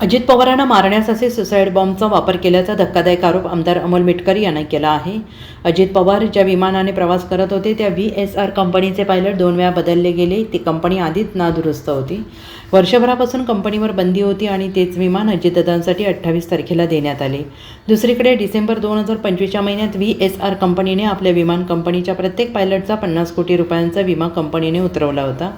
अजित पवारांना मारण्यास असे सुसाईड बॉम्बचा वापर केल्याचा धक्कादायक आरोप आमदार अमोल मिटकरी यांना केला आहे. अजित पवार ज्या विमानाने प्रवास करत होते त्या व्ही एस आर कंपनीचे पायलट दोन वेळा बदलले गेले. ती कंपनी आधीच नादुरुस्त होती. वर्षभरापासून कंपनीवर बंदी होती आणि तेच विमान अजितदादांसाठी अठ्ठावीस तारखेला देण्यात आले. दुसरीकडे डिसेंबर दोन हजार पंचवीसच्या महिन्यात व्ही एस आर कंपनीने आपल्या विमान कंपनीच्या प्रत्येक पायलटचा पन्नास कोटी रुपयांचा विमा कंपनीने उतरवला होता.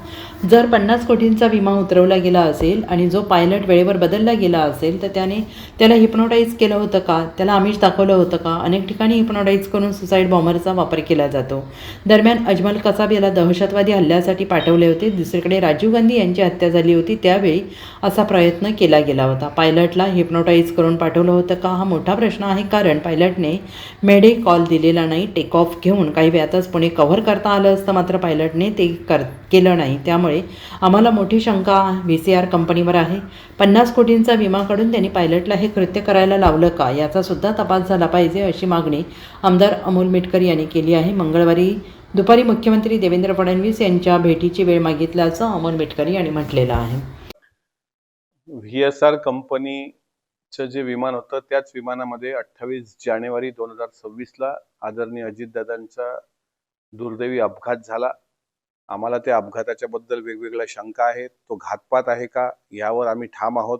जर पन्नास कोटींचा विमा उतरवला गेला असेल आणि जो पायलट वेळेवर बदलला गेला असेल तर त्याने त्याला हिप्नोटाईज केलं होतं का? त्याला आमिष दाखवलं होतं का? अनेक ठिकाणी हिप्नोटाईज करून सुसाईड बॉम्बरचा वापर केला जातो. दरम्यान अजमल कसाब याला दहशतवादी हल्ल्यासाठी पाठवले होते. दुसरीकडे राजीव गांधी यांची हत्या झाली होती. त्यावेळी असा प्रयत्न केला गेला होता. पायलटला हिप्नोटाईज करून पाठवलं होतं का? हा मोठा प्रश्न आहे कारण पायलटने मेडे कॉल दिलेला नाही टेक ऑफ घेऊन काही वेळातच पुणे कव्हर करता आलं असतं. मात्र पायलटने ते कर केलं नाही. त्यामुळे आम्हाला मोठी शंका व्ही सी आर कंपनीवर आहे. पन्नास कोटींचा विमा काढून त्यांनी पायलटला हे कृत्य करायला लावलं का? याचासुद्धा तपास झाला पाहिजे अशी मागणी आमदार अमोल मिटकर यांनी केली आहे. मंगळवारी दुपारी मुख्यमंत्री देवेंद्र फडणवीस यांच्या भेटीची वेळ मागितल्याचं अमोल मिटकरी यांनी म्हटलेलं आहे. व्ही एस आर कंपनीचं जे विमान होतं त्याच विमानामध्ये अठ्ठावीस जानेवारी दोन हजार सव्वीसला आदरणीय अजितदादांचा दुर्दैवी अपघात झाला. आम्हाला त्या अपघाताच्या बद्दल वेगवेगळ्या शंका आहेत. तो घातपात आहे का? यावर आम्ही ठाम आहोत.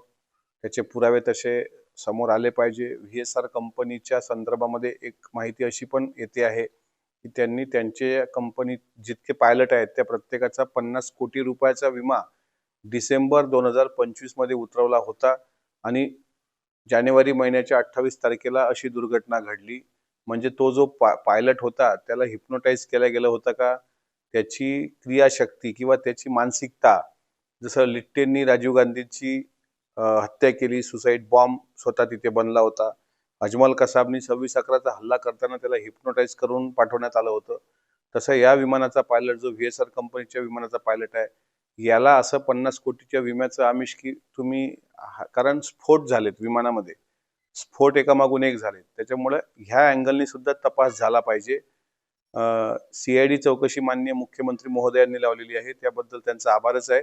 त्याचे पुरावे तसे समोर आले पाहिजे. व्ही एस आर कंपनीच्या संदर्भामध्ये एक माहिती अशी पण येते आहे की त्यांनी त्यांचे कंपनीत जितके पायलट आहेत त्या प्रत्येकाचा पन्नास कोटी रुपयाचा विमा डिसेंबर दोन हजार पंचवीसमध्ये उतरवला होता आणि जानेवारी महिन्याच्या अठ्ठावीस तारखेला अशी दुर्घटना घडली. म्हणजे तो जो पा पायलट होता त्याला हिप्नोटाईज केला गेलं होता का? त्याची क्रियाशक्ती किंवा त्याची मानसिकता जसं लिट्टेंनी राजीव गांधींची हत्या केली सुसाईड बॉम्ब स्वतः तिथे बनला होता. अजमल कसाबनी सव्वीस अकराचा हल्ला करताना त्याला हिप्नोटाईज करून पाठवण्यात आलं होतं. तसं या विमानाचा पायलट जो व्ही एस आर कंपनीच्या विमानाचा पायलट आहे याला असं पन्नास कोटीच्या विम्याचं आमिष की तुम्ही कारण स्फोट झालेत विमानामध्ये. स्फोट एकामागून एक झालेत. त्याच्यामुळे ह्या अँगलनी सुद्धा तपास झाला पाहिजे. सीआयडी चौकशी मान्य मुख्यमंत्री महोदयांनी लावलेली आहे. त्याबद्दल त्यांचा आभारच आहे.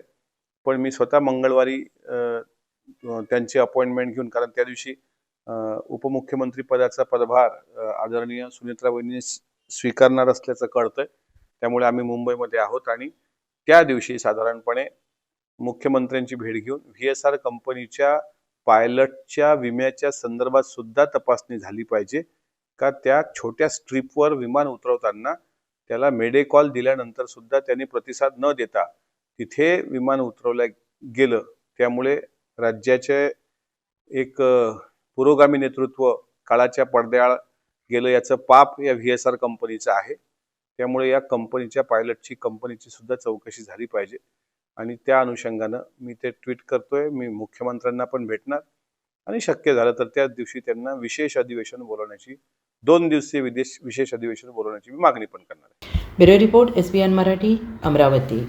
पण मी स्वतः मंगळवारी त्यांची अपॉइंटमेंट घेऊन कारण त्या दिवशी उपमुख्यमंत्री पदाचा पदभार आदरणीय सुनेत्रा वहिनी स्वीकारणार असल्याचं कळतंय. त्यामुळे आम्ही मुंबईमध्ये आहोत आणि त्या दिवशी साधारणपणे मुख्यमंत्र्यांची भेट घेऊन व्ही एस आर कंपनीच्या पायलटच्या विम्याच्या संदर्भात सुद्धा तपासणी झाली पाहिजे. का त्या छोट्या स्ट्रीपवर विमान उतरवताना त्याला मेडे कॉल दिल्यानंतर सुद्धा त्यांनी प्रतिसाद न देता तिथे विमान उतरवलं गेलं. त्यामुळे राज्याचे एक पुरोगामी नेतृत्व काळाच्या पडद्याआड गेलं. याचं पाप या व्ही एस आर कंपनीचं आहे. त्यामुळे या कंपनीच्या पायलटची कंपनीची सुद्धा चौकशी झाली पाहिजे. आणि त्या अनुषंगानं मी ते ट्विट करतोय. मी मुख्यमंत्र्यांना पण भेटणार. आणि शक्य झालं तर त्याच दिवशी त्यांना विशेष अधिवेशन बोलवण्याची दोन दिवसीय विदेश विशेष अधिवेशन बोलवण्याची मी मागणी पण करणार आहे. Bureau report S B N Marathi Amravati.